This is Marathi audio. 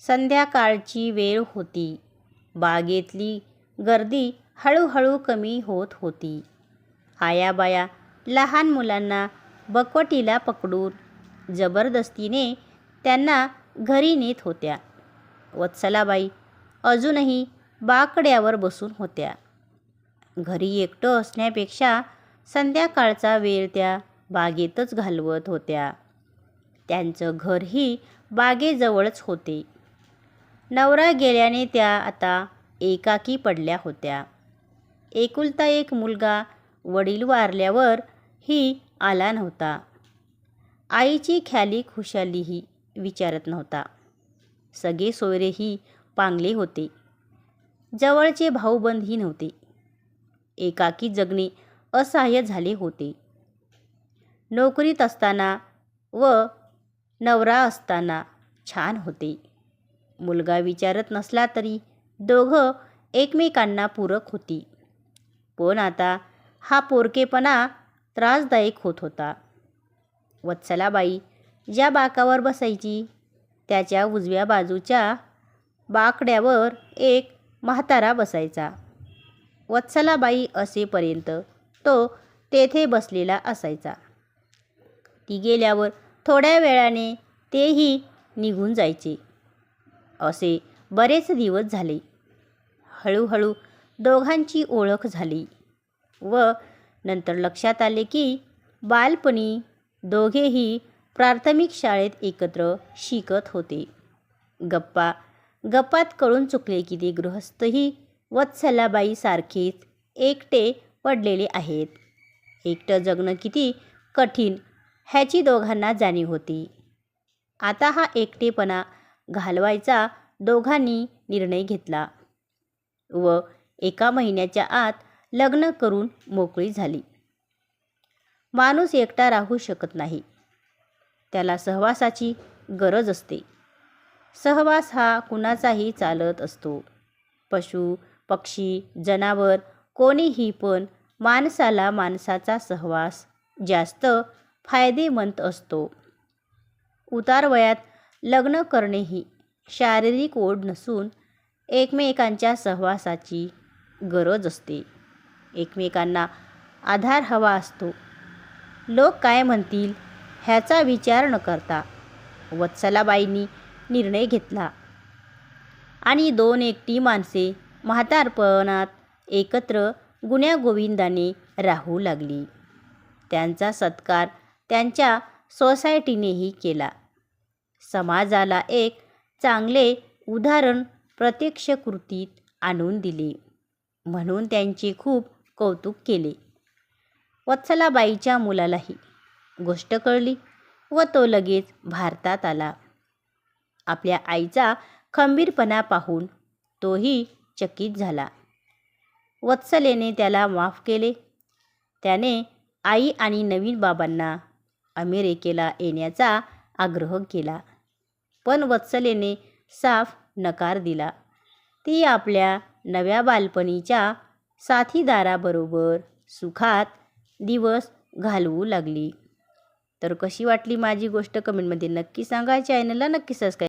संध्याकाळची वेळ होती. बागेतली गर्दी हळूहळू कमी होत होती. आयाबाया लहान मुलांना बकवटीला पकडून जबरदस्तीने त्यांना घरी नेत होत्या. वत्सलाबाई अजूनही बाकड्यावर बसून होत्या. घरी एकटं असण्यापेक्षा संध्याकाळचा वेळ त्या बागेतच घालवत होत्या. त्यांचं घरही बागेजवळच होते. नवरा गेल्याने त्या आता एकाकी पडल्या होत्या. एकुलता एक मुलगा वडील वारल्यावर ही आला नव्हता. आईची ख्याली खुशालीही विचारत नव्हता. सगळे सोयरेही पांगले होते. जवळचे भाऊबंदही नव्हते. एकाकी जगणे असह्य झाले होते. नोकरीत असताना व नवरा असताना छान होते. मुलगा विचारत नसला तरी दोघं एकमेकांना पूरक होती. पण आता हा पोरकेपणा त्रासदायक होत होता. वत्सलाबाई ज्या बाकावर बसायची त्याच्या उजव्या बाजूच्या बाकड्यावर एक म्हातारा बसायचा. वत्सलाबाई असेपर्यंत तो तेथे बसलेला असायचा. ती गेल्यावर थोड्या वेळाने तेही निघून जायचे. असे बरेच दिवस झाले. हळूहळू दोघांची ओळख झाली व नंतर लक्षात आले की बालपणी दोघेही प्राथमिक शाळेत एकत्र शिकत होते. गप्पा गप्पात कळून चुकले की ते गृहस्थही वत्सलाबाईसारखेच एकटे पडलेले आहेत. एकटं जगणं किती कठीण ह्याची दोघांना जाणीव होती. आता हा एकटेपणा घालवायचा दोघांनी निर्णय घेतला व एका महिन्याच्या आत लग्न करून मोकळी झाली. माणूस एकटा राहू शकत नाही. त्याला सहवासाची गरज असते. सहवास हा कुणाचाही चालत असतो. पशु पक्षी जनावर कोणीही पण माणसाला माणसाचा सहवास जास्त फायदेमंत असतो. उतार वयात लग्न करणे ही शारीरिक ओढ नसून एकमेकांच्या सहवासाची गरज असते. एकमेकांना आधार हवा असतो. लोक काय म्हणतील ह्याचा विचार न करता वत्सलाबाईंनी निर्णय घेतला. आणि दोन एकटी माणसे म्हातारपणात एकत्र गुण्यागोविंदाने राहू लागली. त्यांचा सत्कार त्यांच्या सोसायटीनेही केला. समाजाला एक चांगले उदाहरण प्रत्यक्ष कृतीत आणून दिले. म्हणून त्यांचे खूप कौतुक केले. वत्सलाबाईच्या मुलालाही गोष्ट कळली व तो लगेच भारतात आला. आपल्या आईचा खंबीरपणा पाहून तोही चकित झाला. वत्सलेने त्याला माफ केले. त्याने आई आणि नवीन बाबांना अमेरिकेला येण्याचा आग्रह केला. पण वत्सलेने साफ नकार दिला. ती आपल्या नव्या बालपणीच्या साथीदाराबरोबर सुखात दिवस घालवू लागली. तर कशी वाटली माझी गोष्ट कमेंटमध्ये नक्की सांगा. चॅनलला नक्की सबस्क्राईब